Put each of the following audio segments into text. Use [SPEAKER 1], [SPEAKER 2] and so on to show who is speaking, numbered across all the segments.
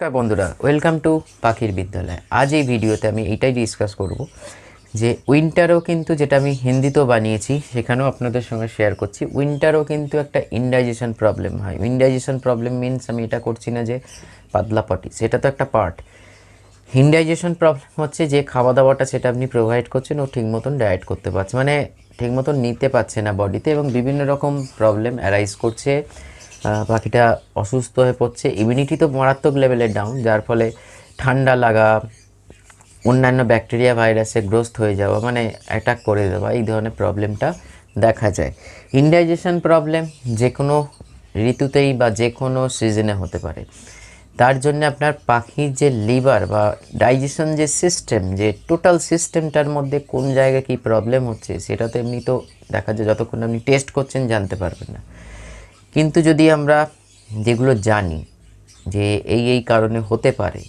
[SPEAKER 1] নমস্কার বন্ধুরা welcome to পাখির বিদ্যালয়। আজ এই ভিডিওতে আমি এইটাই ডিসকাস করব যে উইন্টারও কিন্তু যেটা আমি হিন্দিতেও বানিয়েছি, সেখানেও আপনাদের সঙ্গে শেয়ার করছি। উইন্টারও কিন্তু একটা ইনডাইজেশন প্রবলেম হয়। ইনডাইজেশন প্রবলেম মিনস আমি এটা করছি না যে পাতলা পটি, সেটা তো একটা পার্ট হিন্ডাইজেশন প্রবলেম হচ্ছে যে খাওয়া দাওয়াটা সেটা আপনি প্রোভাইড করছেন, ও ঠিক মতন ডায়েট করতে পারছে মানে ঠিক মতন নিতে পারছে না বডিতে এবং বিভিন্ন রকম প্রবলেম অ্যারাইজ করছে। পাখিটা অসুস্থ হয়ে পড়ছে। ইমিউনিটি তো মারাত্মক লেভেলে ডাউন যার ফলে ঠান্ডা লাগা, অন্যান্য ব্যাকটেরিয়া ভাইরাসে গ্রস্ত হয়ে যাওয়া মানে অ্যাটাক করে দেওয়া, এই ধরনের প্রবলেমটা দেখা যায়। ইনডাইজেশন প্রবলেম যে কোনো ঋতুতেই বা যে কোনো সিজনে হতে পারে। তার জন্য আপনার পাখির যে লিভার বা ডাইজেশন যে সিস্টেম যে টোটাল সিস্টেমটার মধ্যে কোন জায়গায় কী প্রবলেম হচ্ছে সেটা তো এমনি তো দেখা যায়, যতক্ষণ আপনি টেস্ট করছেন, জানতে পারবেন না। কিন্তু যদি আমরা যেগুলো জানি যে এই এই কারণে হতে পারে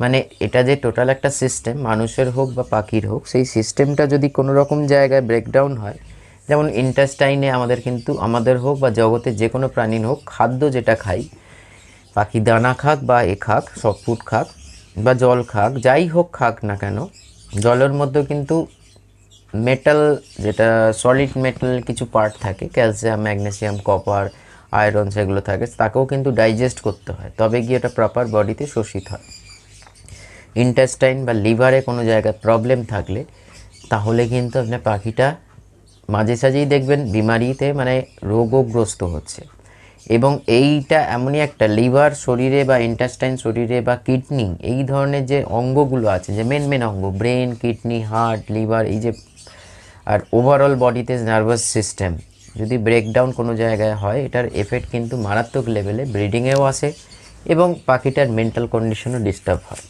[SPEAKER 1] মানে এটা যে টোটাল একটা সিস্টেম মানুষের হোক বা পাখির হোক, সেই সিস্টেমটা যদি কোনো রকম জায়গায় ব্রেকডাউন হয়, যেমন ইন্টাস্টাইনে আমাদের কিন্তু আমাদের হোক বা জগতে যে কোনো প্রাণীর হোক, খাদ্য যেটা খাই, পাখি দানা খাক বা এ খাক, সব ফুড খাক বা জল খাক, যাই হোক খাক না কেন, জলের মধ্যে কিন্তু মেটাল যেটা সলিড মেটাল কিছু পার্ট থাকে ক্যালসিয়াম ম্যাগনেসিয়াম কপার আয়রন সেগুলো থাকে, তাকেও কিন্তু ডাইজেস্ট করতে হয়। তবে গিয়ে ওটা প্রপার বডিতে শোষিত হয়। ইন্টেস্টাইন বা লিভারে কোনো জায়গায় প্রবলেম থাকলে, তাহলে কিন্তু আপনার পাখিটা মাঝে সাঝেই দেখবেন বিমারিতে মানে রোগগ্রস্ত হচ্ছে। এবং এইটা এমনই একটা লিভার শরীরে বা ইন্টেস্টাইন শরীরে বা কিডনি এই ধরনের যে অঙ্গগুলো আছে, যে মেন মেন অঙ্গ ব্রেন কিডনি হার্ট লিভার এই যে আর ওভারঅল বডিতে নার্ভাস সিস্টেম যদি ব্রেকডাউন কোনো জায়গায় হয়, এটার এফেক্ট কিন্তু মারাত্মক লেভেলে ব্রিডিংয়েও আসে এবং পাখিটার মেন্টাল কন্ডিশনও ডিস্টার্ব হয়।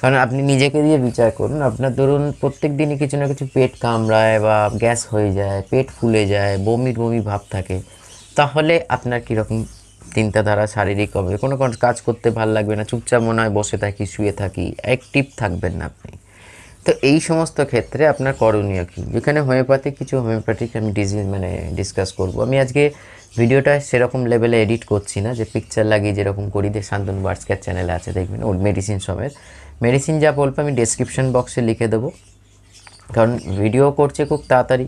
[SPEAKER 1] কারণ আপনি নিজেকে দিয়ে বিচার করুন, আপনার ধরুন প্রত্যেক দিনই কিছু না কিছু পেট কামড়ায় বা গ্যাস হয়ে যায়, পেট ফুলে যায়, বমি বমি ভাব থাকে, তাহলে আপনার কীরকম চিন্তাধারা শারীরিক হবে? কোনো কাজ করতে ভালো লাগবে না, চুপচাপ মনে হয় বসে থাকি, শুয়ে থাকি অ্যাক্টিভ থাকবেন না আপনি। তো এই সমস্ত ক্ষেত্রে আপনার করণীয় কী? যেখানে হোমিওপ্যাথিক কিছু হোমিওপ্যাথিক আমি ডিজিজ মানে ডিসকাস করব। আমি আজকে ভিডিওটা সেরকম লেভেলে এডিট করছি না, যে পিকচার লাগিয়ে যেরকম করি, যে শান্তনু বার্ডসকের চ্যানেলে আছে, দেখবেন ওর মেডিসিন সমেত। মেডিসিন যা বলব আমি ডেসক্রিপশন বক্সে লিখে দেবো। কারণ ভিডিও করছে খুব তাড়াতাড়ি।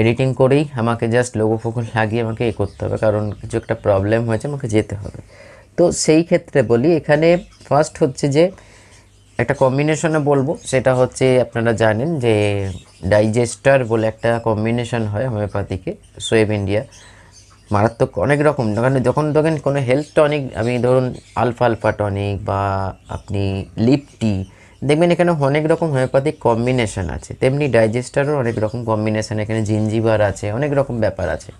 [SPEAKER 1] এডিটিং করেই আমাকে জাস্ট লোগো ফোগো লাগিয়ে আমাকে এ করতে হবে। কারণ কিছু একটা প্রবলেম হয়েছে, আমাকে যেতে হবে। তো সেই ক্ষেত্রে বলি, এখানে ফার্স্ট হচ্ছে যে একটা কম্বিনেশনে বলব, সেটা হচ্ছে আপনারা জানেন যে ডাইজেস্টার বলে একটা কম্বিনেশন হয় হোমিওপ্যাথিকে সোয়েব ইন্ডিয়া মারাত্মক অনেক রকম কারণ যখন দেখেন কোনো হেলথ টনিক আমি ধরুন আলফা আলফা টনিক বা আপনি লিপটি দেখবেন এখানে অনেক রকম হোমিওপ্যাথিক কম্বিনেশন আছে। তেমনি ডাইজেস্টারও অনেক রকম কম্বিনেশন এখানে জিঞ্জিবার আছে, অনেক রকম ব্যাপার আছে।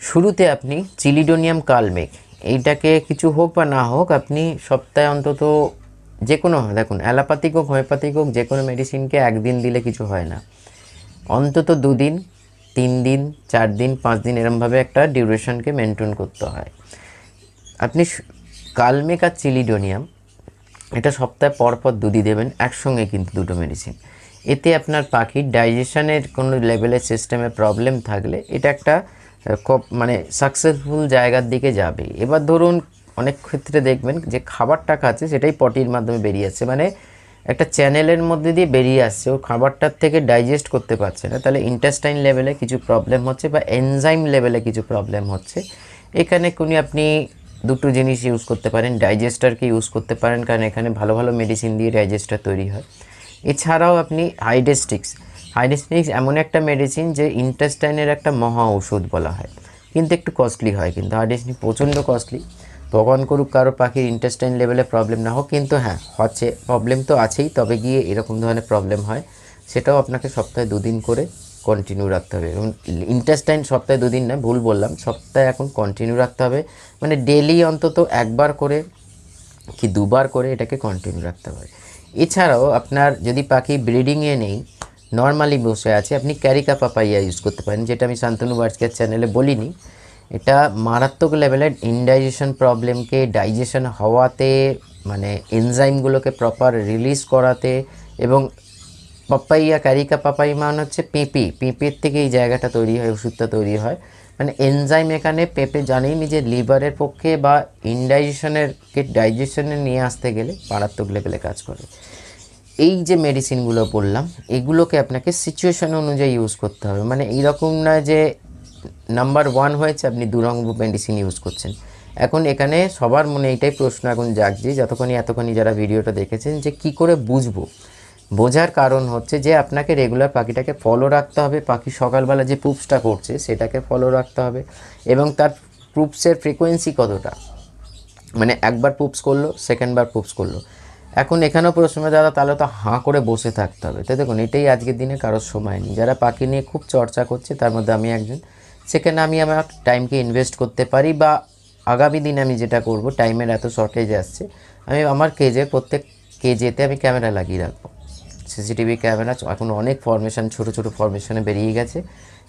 [SPEAKER 1] শুরুতে আপনি চিলিডোনিয়াম কালমেক এইটাকে কিছু হোক বা না হোক, আপনি সপ্তাহে অন্তত যে কোনো দেখুন, অ্যালোপ্যাথিক হোক, হোমিওপ্যাথিক হোক যে কোনো মেডিসিনকে একদিন দিলে কিছু হয় না। অন্তত দুদিন তিন দিন চার দিন পাঁচ দিন এরমভাবে একটা ডিউরেশনকে মেনটেন করতে হয়। আপনি কালমেক আর চিলিডোনিয়াম, এটা সপ্তাহে পর পর দুদি দেবেন, একসঙ্গে কিন্তু দুটো মেডিসিন। এতে আপনার পাখির ডাইজেশনের কোনো লেভেলের সিস্টেমে প্রবলেম থাকলে এটা একটা মানে সাকসেসফুল জায়গার দিকে যাবে। এবার ধরুন অনেক ক্ষেত্রে দেখবেন যে খাবারটা আছে সেটাই পটির মাধ্যমে বেরিয়ে আসছে মানে একটা চ্যানেলের মধ্যে দিয়ে বেরিয়ে আসছে, ও খাবারটার থেকে ডাইজেস্ট করতে পারছে না। তাহলে ইন্টেস্টাইন লেভেলে কিছু প্রবলেম হচ্ছে বা এনজাইম লেভেলে কিছু প্রবলেম হচ্ছে। এখানে কোনি আপনি দুটো জিনিস ইউজ করতে পারেন ডাইজেস্টারকে ইউজ করতে পারেন, কারণ এখানে ভালো ভালো মেডিসিন দিয়ে ডাইজেস্টার তৈরি হয়। এছাড়াও আপনি হাইডেস্টিক্স হাইডেস্টিক্স এমন একটা মেডিসিন যে ইন্টেস্টাইনের একটা মহা ওষুধ বলা হয়। কিন্তু একটু কস্টলি হয়, কিন্তু হাইডেস্টিক প্রচণ্ড কস্টলি ভগবান করুক, কারও পাখির ইন্টেস্টাইন লেভেলে প্রবলেম না হোক, কিন্তু হ্যাঁ হচ্ছে প্রবলেম তো আছেই, তবে গিয়ে এরকম ধরনের প্রবলেম হয়, সেটাও আপনাকে সপ্তাহে দুদিন করে কন্টিনিউ রাখতে হবে। এবং ইন্টেস্টাইন সপ্তাহে দুদিন না, ভুল বললাম, সপ্তাহে এখন কন্টিনিউ রাখতে হবে মানে ডেলি অন্তত একবার করে কি দুবার করে এটাকে কন্টিনিউ রাখতে হবে। এছাড়াও আপনার যদি পাখি ব্রিডিংয়ে নেই নর্মালি বসে আছে, আপনি ক্যারিকা পাপাইয়া ইউজ করতে পারেন, যেটা আমি শান্তনু বার্ডসকের চ্যানেলে বলিনি এটা মারাত্মক লেভেলের ইনডাইজেশন প্রবলেমকে ডাইজেশন হওয়াতে মানে এনজাইমগুলোকে প্রপার রিলিজ করাতে এবং পাপাইয়া ক্যারিকা পাপাই মানে হচ্ছে পেঁপে। পেঁপের থেকে এই জায়গাটা তৈরি হয়, ওষুধটা তৈরি হয়। মানে এনজাইম এখানে পেঁপে জানেই নি যে লিভারের পক্ষে বা ইনডাইজেশনের ডাইজেশনে নিয়ে আসতে গেলে মারাত্মক লেভেলে কাজ করে। এই যে মেডিসিনগুলো বললাম, এগুলোকে আপনাকে সিচুয়েশন অনুযায়ী ইউজ করতে হবে। মানে এইরকম না যে নাম্বার ওয়ান হয়েছে, আপনি দু রঙ মেডিসিন ইউজ করছেন। এখন এখানে সবার মনে এইটাই প্রশ্ন এখন জাগছে যতক্ষণই এতক্ষণই যারা ভিডিওটা দেখেছেন যে কি করে বুঝব? বোঝার কারণ হচ্ছে যে আপনাকে রেগুলার পাখিটাকে ফলো রাখতে হবে, পাখি সকালবেলা যে পুপসটা করছে সেটাকে ফলো রাখতে হবে এবং তার পুপসের ফ্রিকোয়েন্সি কতটা? মানে একবার পুপস করল সেকেন্ডবার পুপস করল। এখন এখানেও প্রশ্ন, দাদা, তাহলে তো হাঁ করে বসে থাকতে হবে। তো দেখুন, এটাই আজকের দিনে কারোর সময় নেই। যারা পাখি নিয়ে খুব চর্চা করছে, তার মধ্যে আমি একজন। সেখানে আমি আমার টাইমকে ইনভেস্ট করতে পারি বা আগামী দিনে আমি যেটা করব টাইমের এত শর্টেজ আসছে, আমি আমার কেজে প্রত্যেক কেজেতে আমি ক্যামেরা লাগিয়ে রাখব। সিসিটিভি ক্যামেরা এখন অনেক ফরমেশন ছোট ছোট ফরমেশনে বেরিয়ে গেছে,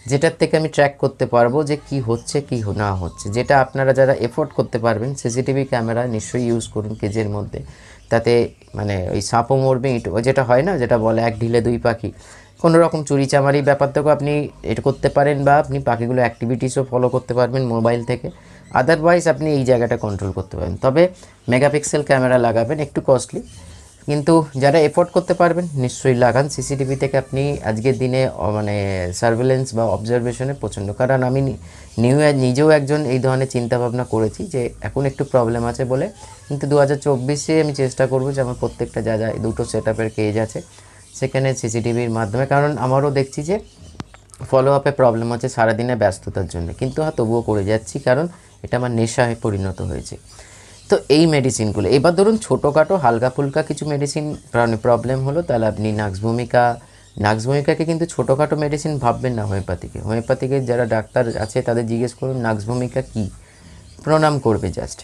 [SPEAKER 1] যেটার থেকে আমি ট্র্যাক করতে পারব যে কি হচ্ছে, কি না হচ্ছে। যেটা আপনারা যারা এফোর্ড করতে পারবেন সিসিটিভি ক্যামেরা নিশ্চয়ই ইউজ করুন কেজের মধ্যে। তাতে মানে ওই সাপও মরবে, ইট, যেটা হয় না, যেটা বলে, এক ঢিলে দুই পাখি কোনো রকম চুরি চামারি ব্যাপারটাকেও আপনি এটা করতে পারেন বা আপনি পাখিগুলো অ্যাক্টিভিটিসও ফলো করতে পারবেন মোবাইল থেকে। আদারওয়াইজ আপনি এই জায়গাটা কন্ট্রোল করতে পারবেন তবে মেগাপিক্সেল ক্যামেরা লাগাবেন একটু কস্টলি কিন্তু যারা এফোর্ড করতে পারবেন, নিশ্চয়ই লাগান। সিসিটিভি থেকে আপনি আজকের দিনে মানে সার্ভেলেন্স বা অবজারভেশনে প্রচণ্ড। কারণ আমি নিউ নিজেও একজন এই ধরনের চিন্তাভাবনা করেছি যে এখন একটু প্রবলেম আছে বলে। কিন্তু দু হাজার চব্বিশে আমি চেষ্টা করব যে আমার প্রত্যেকটা যা যা, দুটো সেট আপের কেজ আছে। সেখানে সিসিটিভির মাধ্যমে। কারণ আমারও দেখছি যে ফলো আপে প্রবলেম হচ্ছে সারাদিনে ব্যস্ততার জন্য। কিন্তু হ্যাঁ তবুও করে যাচ্ছি কারণ এটা আমার নেশায় পরিণত হয়েছে। তো এই মেডিসিনগুলো এবার ধরুন ছোটোখাটো হালকা ফুলকা কিছু মেডিসিন প্রবলেম হলো, তাহলে আপনি নাক্স ভূমিকা নাক্স ভূমিকাকে কিন্তু ছোটোখাটো মেডিসিন ভাববেন না হোমিওপ্যাথিকে হোমিওপ্যাথিকে যারা ডাক্তার আছে, তাদের জিজ্ঞেস করুন নাক্স ভূমিকা কী? প্রণাম করবে জাস্ট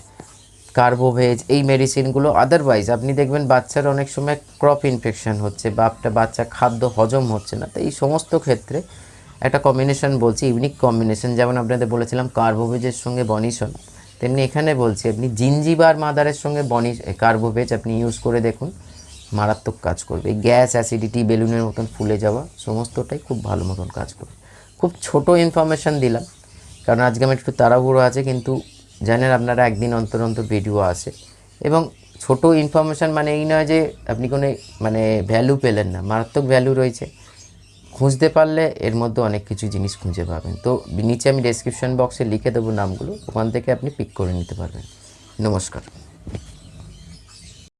[SPEAKER 1] কার্বোভেজ এই মেডিসিনগুলো আদারওয়াইজ আপনি দেখবেন বাচ্চার অনেক সময় ক্রপ ইনফেকশন হচ্ছে বা আপনার বাচ্চা খাদ্য হজম হচ্ছে না। তো এই সমস্ত ক্ষেত্রে একটা কম্বিনেশন বলছি ইউনিক কম্বিনেশন যেমন আপনাদের বলেছিলাম কার্বোভেজের সঙ্গে বনিশন তেমনি এখানে বলছি আপনি জিঞ্জিবার মাদারের সঙ্গে বনি কার্বোভেজ আপনি ইউজ করে দেখুন, মারাত্মক কাজ করবে। গ্যাস অ্যাসিডিটি বেলুনের মতন ফুলে যাওয়া, সমস্তটাই খুব ভালো মতন কাজ করবে। খুব ছোট ইনফরমেশান দিলাম, কারণ আজকে আমার একটু তাড়াহুড়ো আছে, কিন্তু জানেন আপনারা একদিন অন্তর অন্তর ভিডিও আসে এবং ছোট ইনফরমেশান মানে এই নয় যে আপনি কোনো মানে ভ্যালু পেলেন না, মারাত্মক ভ্যালু রয়েছে। খুঁজতে পারলে এর মধ্যে অনেক কিছু জিনিস খুঁজে পাবেন। তো নিচে আমি ডেসক্রিপশন বক্সে লিখে দেবো নামগুলো, ওখান থেকে আপনি পিক করে নিতে পারবেন। নমস্কার।